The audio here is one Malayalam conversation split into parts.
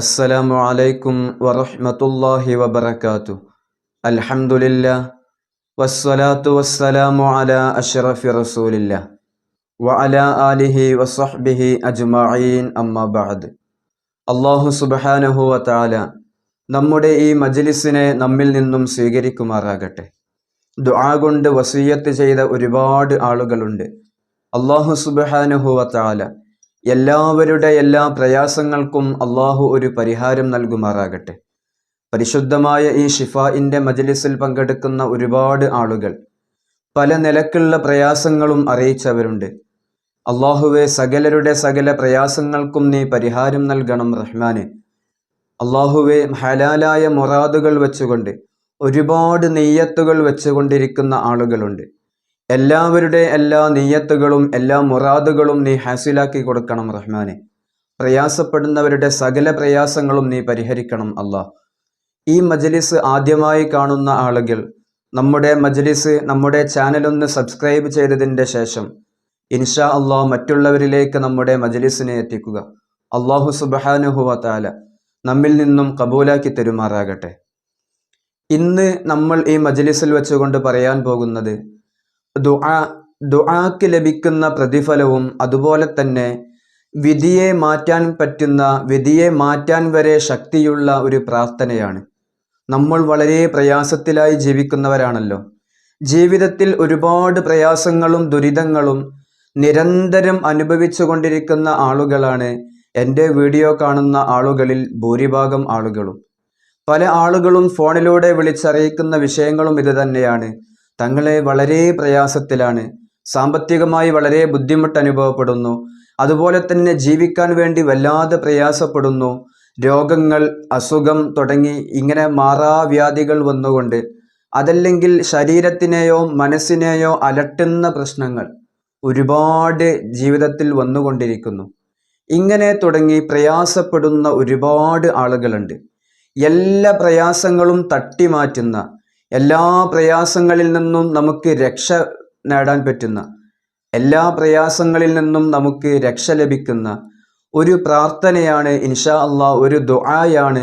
അസ്സലാമു അലൈക്കും വറഹ്മത്തുള്ളാഹി വബറകാതു അൽഹംദുലില്ലാ വസ്സലാത്തു വസ്സലാമു അലാ അഷ്റഫി റസൂലില്ല വഅല ആലിഹി വസഹ്ബിഹി അജ്മഈൻ അമ്മാ ബഅദ്. അല്ലാഹു സുബ്ഹാനഹു വതആല നമ്മുടെ ഈ മജ്ലിസിനെ നമ്മിൽ നിന്നും സ്വീകരിക്കുമാറാകട്ടെ. ദുആ കൊണ്ട് വസിയത്ത് ചെയ്ത ഒരുപാട് ആളുകളുണ്ട്. അല്ലാഹു സുബ്ഹാനഹു വതആല എല്ലാവരുടെ എല്ലാ പ്രയാസങ്ങൾക്കും അള്ളാഹു ഒരു പരിഹാരം നൽകുമാറാകട്ടെ. പരിശുദ്ധമായ ഈ ഷിഫായിന്റെ മജലിസിൽ പങ്കെടുക്കുന്ന ഒരുപാട് ആളുകൾ പല നിലക്കുള്ള പ്രയാസങ്ങളും അറിയിച്ചവരുണ്ട്. അള്ളാഹുവെ സകലരുടെ സകല പ്രയാസങ്ങൾക്കും നീ പരിഹാരം നൽകണം റഹ്മാനെ. അള്ളാഹുവെ ഹലാലായ മൊറാദുകൾ വെച്ചുകൊണ്ട് ഒരുപാട് നെയ്യത്തുകൾ വെച്ചുകൊണ്ടിരിക്കുന്ന ആളുകളുണ്ട്. എല്ലാവരുടെ എല്ലാ നീയത്തുകളും എല്ലാ മുറാദുകളും നീ ഹാസിലാക്കി കൊടുക്കണം റഹ്മാനെ. പ്രയാസപ്പെടുന്നവരുടെ സകല പ്രയാസങ്ങളും നീ പരിഹരിക്കണം അള്ളാഹ് ഈ മജലിസ് ആദ്യമായി കാണുന്ന ആളുകൾ നമ്മുടെ മജലിസ് നമ്മുടെ ചാനലൊന്ന് സബ്സ്ക്രൈബ് ചെയ്തതിന്റെ ശേഷം ഇൻഷാ അള്ളാഹ് മറ്റുള്ളവരിലേക്ക് നമ്മുടെ മജലിസിനെ എത്തിക്കുക. അള്ളാഹു സുബഹാനുഹുവ താല നമ്മിൽ നിന്നും കബൂലാക്കി തരുമാറാകട്ടെ. ഇന്ന് നമ്മൾ ഈ മജലിസിൽ വെച്ചുകൊണ്ട് പറയാൻ പോകുന്നത് ദുആ ദുആക്ക് ലഭിക്കുന്ന പ്രതിഫലവും അതുപോലെ തന്നെ വിധിയെ മാറ്റാൻ പറ്റുന്ന വിധിയെ മാറ്റാൻ വരെ ശക്തിയുള്ള ഒരു പ്രാർത്ഥനയാണ്. നമ്മൾ വളരെ പ്രയാസത്തിലായി ജീവിക്കുന്നവരാണല്ലോ. ജീവിതത്തിൽ ഒരുപാട് പ്രയാസങ്ങളും ദുരിതങ്ങളും നിരന്തരം അനുഭവിച്ചു കൊണ്ടിരിക്കുന്ന ആളുകളാണ് എന്റെ വീഡിയോ കാണുന്ന ആളുകളിൽ ഭൂരിഭാഗം ആളുകളും. പല ആളുകളും ഫോണിലൂടെ വിളിച്ചറിയിക്കുന്ന വിഷയങ്ങളും ഇത് തന്നെയാണ്. തങ്ങളെ വളരെ പ്രയാസത്തിലാണ്. സാമ്പത്തികമായി വളരെ ബുദ്ധിമുട്ട് അനുഭവപ്പെടുന്നു. അതുപോലെ തന്നെ ജീവിക്കാൻ വേണ്ടി വല്ലാതെ പ്രയാസപ്പെടുന്നു. രോഗങ്ങൾ അസുഖം തുടങ്ങി ഇങ്ങനെ മാറാവ്യാധികൾ വന്നുകൊണ്ട്. അതല്ലെങ്കിൽ ശരീരത്തിനെയോ മനസ്സിനെയോ അലട്ടുന്ന പ്രശ്നങ്ങൾ ഒരുപാട് ജീവിതത്തിൽ വന്നുകൊണ്ടിരിക്കുന്നു. ഇങ്ങനെ തുടങ്ങി പ്രയാസപ്പെടുന്ന ഒരുപാട് ആളുകളുണ്ട്. എല്ലാ പ്രയാസങ്ങളും തട്ടിമാറ്റുന്ന എല്ലാ പ്രയാസങ്ങളിൽ നിന്നും നമുക്ക് രക്ഷ നേടാൻ പറ്റുന്ന എല്ലാ പ്രയാസങ്ങളിൽ നിന്നും നമുക്ക് രക്ഷ ലഭിക്കുന്ന ഒരു പ്രാർത്ഥനയാണ് ഇൻഷാ അള്ളാ ഒരു ദുആയാണ്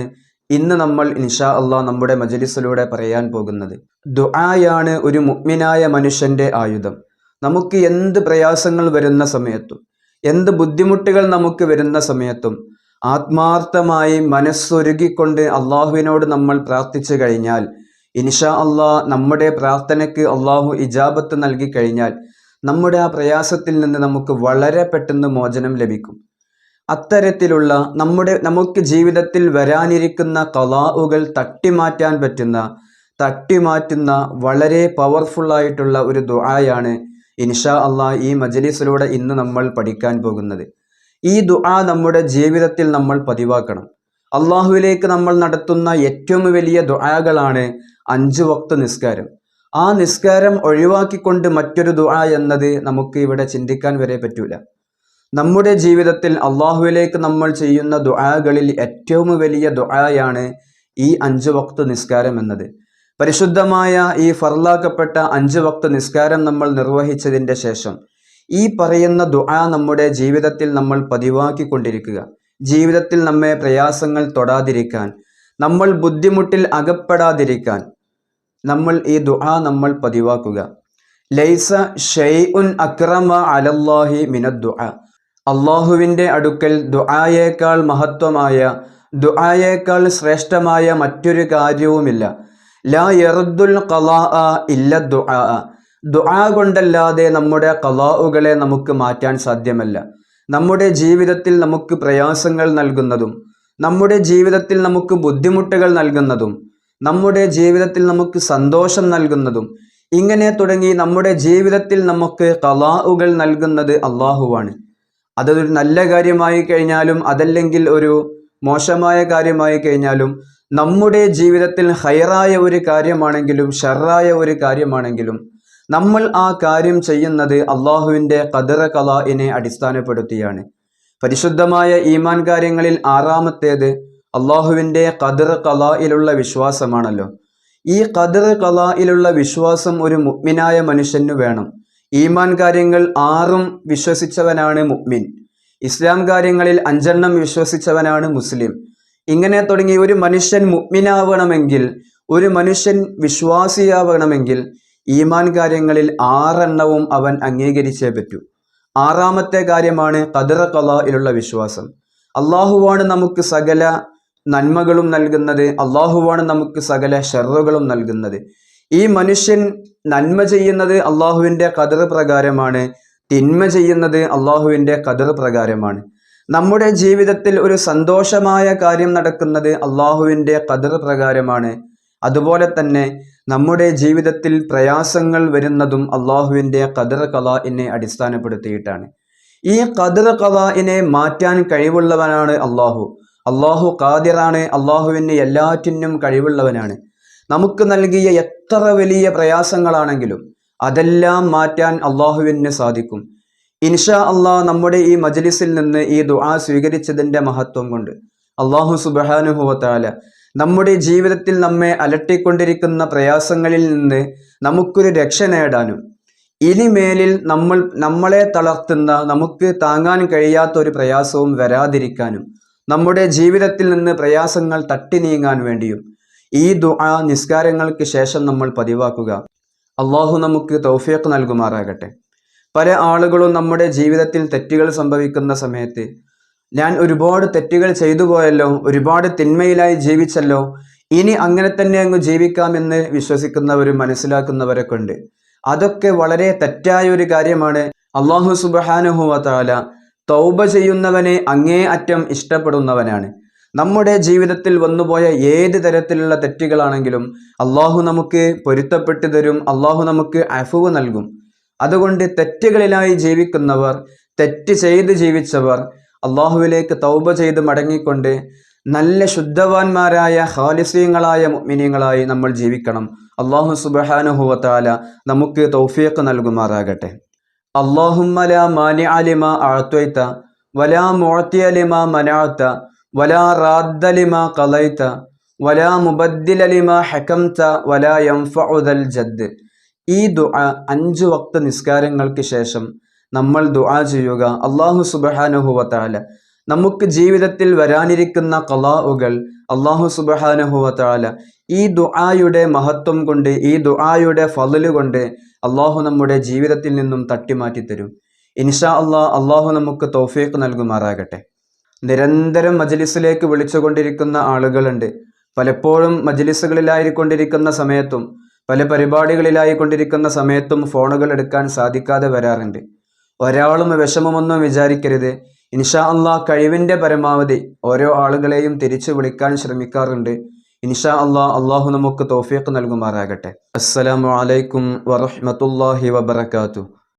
ഇന്ന് നമ്മൾ ഇൻഷാ അള്ളാ നമ്മുടെ മജലിസിലൂടെ പറയാൻ പോകുന്നത്. ദുആയാണ് ഒരു മുഗ്മിനായ മനുഷ്യന്റെ ആയുധം. നമുക്ക് എന്ത് പ്രയാസങ്ങൾ വരുന്ന സമയത്തും എന്ത് ബുദ്ധിമുട്ടുകൾ നമുക്ക് വരുന്ന സമയത്തും ആത്മാർത്ഥമായി മനസ്സൊരുകിക്കൊണ്ട് അള്ളാഹുവിനോട് നമ്മൾ പ്രാർത്ഥിച്ചു കഴിഞ്ഞാൽ ഇൻഷാ അള്ളാ നമ്മുടെ പ്രാർത്ഥനയ്ക്ക് അള്ളാഹു ഇജാബത്ത് നൽകി കഴിഞ്ഞാൽ നമ്മുടെ ആ പ്രയാസത്തിൽ നിന്ന് നമുക്ക് വളരെ പെട്ടെന്ന് മോചനം ലഭിക്കും. അത്തരത്തിലുള്ള നമ്മുടെ നമുക്ക് ജീവിതത്തിൽ വരാനിരിക്കുന്ന കലാവുകൾ തട്ടിമാറ്റാൻ പറ്റുന്ന തട്ടിമാറ്റുന്ന വളരെ പവർഫുള്ളായിട്ടുള്ള ഒരു ദുആയാണ് ഇൻഷാ അള്ളാ ഈ മജലിസിലൂടെ ഇന്ന് നമ്മൾ പഠിക്കാൻ പോകുന്നത്. ഈ ദുആ നമ്മുടെ ജീവിതത്തിൽ നമ്മൾ പതിവാക്കണം. അള്ളാഹുവിലേക്ക് നമ്മൾ നടത്തുന്ന ഏറ്റവും വലിയ ദുആകളാണ് അഞ്ച് വക്ത നിസ്കാരം. ആ നിസ്കാരം ഒഴിവാക്കിക്കൊണ്ട് മറ്റൊരു ദുആ എന്നത് നമുക്ക് ഇവിടെ ചിന്തിക്കാൻ വരെ പറ്റൂല. നമ്മുടെ ജീവിതത്തിൽ അള്ളാഹുവിലേക്ക് നമ്മൾ ചെയ്യുന്ന ദുആകളിൽ ഏറ്റവും വലിയ ദുആയാണ് ഈ അഞ്ച് വക്ത നിസ്കാരം എന്നത്. പരിശുദ്ധമായ ഈ ഫർലാക്കപ്പെട്ട അഞ്ച് വക്ത നിസ്കാരം നമ്മൾ നിർവഹിച്ചതിന്റെ ശേഷം ഈ പറയുന്ന ദുആ നമ്മുടെ ജീവിതത്തിൽ നമ്മൾ പതിവാക്കിക്കൊണ്ടിരിക്കുക. ജീവിതത്തിൽ നമ്മെ പ്രയാസങ്ങൾ തൊടാതിരിക്കാൻ നമ്മൾ ബുദ്ധിമുട്ടിൽ അകപ്പെടാതിരിക്കാൻ നമ്മൾ ഈ ദുആ നമ്മൾ പതിവാക്കുക. ലൈസ ഷെയ്ഉൻ അക്രമ അലല്ലാഹി മിനദ് ദുആ. അള്ളാഹുവിന്റെ അടുക്കൽ ദുആയേക്കാൾ മഹത്വമായ ദുആയേക്കാൾ ശ്രേഷ്ഠമായ മറ്റൊരു കാര്യവുമില്ല. ലാ യറുദ്ദുൽ ഖലാ ഇല്ല ദുആ. ദുആ കൊണ്ടല്ലാതെ നമ്മുടെ ഖലാഉകളെ നമുക്ക് മാറ്റാൻ സാധ്യമല്ല. നമ്മുടെ ജീവിതത്തിൽ നമുക്ക് പ്രയാസങ്ങൾ നൽകുന്നതും നമ്മുടെ ജീവിതത്തിൽ നമുക്ക് ബുദ്ധിമുട്ടുകൾ നൽകുന്നതും നമ്മുടെ ജീവിതത്തിൽ നമുക്ക് സന്തോഷം നൽകുന്നതും ഇങ്ങനെ തുടങ്ങി നമ്മുടെ ജീവിതത്തിൽ നമുക്ക് കലാവുകൾ നൽകുന്നത് അള്ളാഹുവാണ്. അതൊരു നല്ല കാര്യമായി കഴിഞ്ഞാലും അതല്ലെങ്കിൽ ഒരു മോശമായ കാര്യമായി കഴിഞ്ഞാലും നമ്മുടെ ജീവിതത്തിൽ ഹൈറായ ഒരു കാര്യമാണെങ്കിലും ഷെറായ ഒരു കാര്യമാണെങ്കിലും നമ്മൾ ആ കാര്യം ചെയ്യുന്നത് അള്ളാഹുവിന്റെ കദറ കലാഇനെ അടിസ്ഥാനപ്പെടുത്തിയാണ്. പരിശുദ്ധമായ ഈമാൻ കാര്യങ്ങളിൽ ആറാമത്തേത് അള്ളാഹുവിന്റെ കദർ കലായിലുള്ള വിശ്വാസമാണല്ലോ. ഈ കദർ കലായിലുള്ള വിശ്വാസം ഒരു മുഗ്മിനായ മനുഷ്യന് വേണം. ഈമാൻ കാര്യങ്ങൾ ആറും വിശ്വസിച്ചവനാണ് മുഗ്മിൻ ഇസ്ലാം കാര്യങ്ങളിൽ അഞ്ചെണ്ണം വിശ്വസിച്ചവനാണ് മുസ്ലിം. ഇങ്ങനെ തുടങ്ങി ഒരു മനുഷ്യൻ മുഗ്മിനാവണമെങ്കിൽ ഒരു മനുഷ്യൻ വിശ്വാസിയാവണമെങ്കിൽ ഈമാൻ കാര്യങ്ങളിൽ ആറെണ്ണവും അവൻ അംഗീകരിച്ചേ പറ്റൂ. ആറാമത്തെ കാര്യമാണ് കദർ കലയിലുള്ള വിശ്വാസം. അള്ളാഹുവാണ് നമുക്ക് സകല നന്മകളും നൽകുന്നത്. അള്ളാഹുവാണ് നമുക്ക് സകല ഷെറുകളും നൽകുന്നത്. ഈ മനുഷ്യൻ നന്മ ചെയ്യുന്നത് അള്ളാഹുവിന്റെ കതിർ പ്രകാരമാണ്. തിന്മ ചെയ്യുന്നത് അള്ളാഹുവിന്റെ കതിർ പ്രകാരമാണ്. നമ്മുടെ ജീവിതത്തിൽ ഒരു സന്തോഷമായ കാര്യം നടക്കുന്നത് അള്ളാഹുവിന്റെ കതിർ പ്രകാരമാണ്. അതുപോലെ തന്നെ നമ്മുടെ ജീവിതത്തിൽ പ്രയാസങ്ങൾ വരുന്നതും അള്ളാഹുവിന്റെ കദർ കലാഇനെ അടിസ്ഥാനപ്പെടുത്തിയിട്ടാണ്. ഈ കദർ കലാഇനെ മാറ്റാൻ കഴിവുള്ളവനാണ് അള്ളാഹു. അള്ളാഹു കാതിറാണ് അള്ളാഹുവിന് എല്ലാറ്റിനും കഴിവുള്ളവനാണ്. നമുക്ക് നൽകിയ എത്ര വലിയ പ്രയാസങ്ങളാണെങ്കിലും അതെല്ലാം മാറ്റാൻ അള്ളാഹുവിന് സാധിക്കും. ഇൻഷാ അള്ളാഹ് നമ്മുടെ ഈ മജ്ലിസിൽ നിന്ന് ഈ ദുആ സ്വീകരിച്ചതിന്റെ മഹത്വം കൊണ്ട്. അള്ളാഹു സുബാനുഹുവത്താല നമ്മുടെ ജീവിതത്തിൽ നമ്മെ അലട്ടിക്കൊണ്ടിരിക്കുന്ന പ്രയാസങ്ങളിൽ നിന്ന് നമുക്കൊരു രക്ഷ നേടാനും ഇനിമേലിൽ നമ്മൾ നമ്മളെ തളർത്തുന്ന നമുക്ക് താങ്ങാൻ കഴിയാത്ത ഒരു പ്രയാസവും വരാതിരിക്കാനും നമ്മുടെ ജീവിതത്തിൽ നിന്ന് പ്രയാസങ്ങൾ തട്ടി നീങ്ങാൻ വേണ്ടിയും ഈ ദുആ നിസ്കാരങ്ങൾക്ക് ശേഷം നമ്മൾ പതിവാക്കുക. അള്ളാഹു നമുക്ക് തൗഫീഖ് നൽകുമാറാകട്ടെ. പല ആളുകളും നമ്മുടെ ജീവിതത്തിൽ തെറ്റുകൾ സംഭവിക്കുന്ന സമയത്ത് ഞാൻ ഒരുപാട് തെറ്റുകൾ ചെയ്തു പോയല്ലോ ഒരുപാട് തിന്മയിലായി ജീവിച്ചല്ലോ ഇനി അങ്ങനെ തന്നെ അങ്ങ് ജീവിക്കാമെന്ന് വിശ്വസിക്കുന്നവരും മനസ്സിലാക്കുന്നവരൊക്കെ ഉണ്ട്. അതൊക്കെ വളരെ തെറ്റായ ഒരു കാര്യമാണ്. അള്ളാഹു സുബാനുഹുവല തൗബ ചെയ്യുന്നവനെ അങ്ങേ അറ്റം ഇഷ്ടപ്പെടുന്നവനാണ്. നമ്മുടെ ജീവിതത്തിൽ വന്നുപോയ ഏത് തരത്തിലുള്ള തെറ്റുകളാണെങ്കിലും അള്ളാഹു നമുക്ക് പൊരുത്തപ്പെട്ടു തരും അള്ളാഹു നമുക്ക് അഫുവ് നൽകും. അതുകൊണ്ട് തെറ്റുകളിലായി ജീവിക്കുന്നവർ തെറ്റ് ചെയ്ത് ജീവിച്ചവർ അള്ളാഹുവിലേക്ക് തൗബ ചെയ്ത് മടങ്ങിക്കൊണ്ട് നല്ല ശുദ്ധവാന്മാരായ ഹാലിസ്യങ്ങളായ മിനിയങ്ങളായി നമ്മൾ ജീവിക്കണം. അള്ളാഹു സുബാനുഹുവത്താല നമുക്ക് തൗഫീഖ് നൽകുമാറാകട്ടെ. അള്ളാഹുമ്മല മാനി അലിമ ആഴ്ത്വയ്ത്ത വലാ മോഴ്ത്തിയലിമ മനാത്ത വലാ റാദ്ദലിമ കലൈത്ത വലാ മുബദ്ദിലലിമ ഹക്കംത വലാ യംഫഉദൽ ജദ്. ഈ ദുആ അഞ്ച് വക്ത നിസ്കാരങ്ങൾക്ക് ശേഷം നമ്മൾ ദുആ ചെയ്യുക. അള്ളാഹു സുബഹാനുഹുവത്താല നമുക്ക് ജീവിതത്തിൽ വരാനിരിക്കുന്ന കലാവുകൾ അള്ളാഹു സുബഹാനുഹുവത്താല ഈ ദുആയുടെ മഹത്വം കൊണ്ട് ഈ ദുആയുടെ ഫലല് കൊണ്ട് അള്ളാഹു നമ്മുടെ ജീവിതത്തിൽ നിന്നും തട്ടിമാറ്റി തരും. ഇൻഷാ അള്ളാഹ് അള്ളാഹു നമുക്ക് തൗഫീഖ് നൽകുമാറാകട്ടെ. നിരന്തരം മജ്ലിസിലേക്ക് വിളിച്ചുകൊണ്ടിരിക്കുന്ന ആളുകളുണ്ട്. പലപ്പോഴും മജ്ലിസുകളിലായിക്കൊണ്ടിരിക്കുന്ന സമയത്തും പല പരിപാടികളിലായിക്കൊണ്ടിരിക്കുന്ന സമയത്തും ഫോണുകൾ എടുക്കാൻ സാധിക്കാതെ വരാറുണ്ട്. ഒരാളും വിഷമമൊന്നും വിചാരിക്കരുത്. ഇൻഷാ അള്ളാഹ് കഴിവിന്റെ പരമാവധി ഓരോ ആളുകളെയും തിരിച്ചു വിളിക്കാൻ ശ്രമിക്കാറുണ്ട്. ഇൻഷാ അള്ളാഹ് അള്ളാഹു നമുക്ക് തോഫിയൊക്കെ നൽകുമാറാകട്ടെ. അസ്സലാമു അലൈക്കും വറഹ്മത്തുള്ളാഹി വബറകാതുഹു.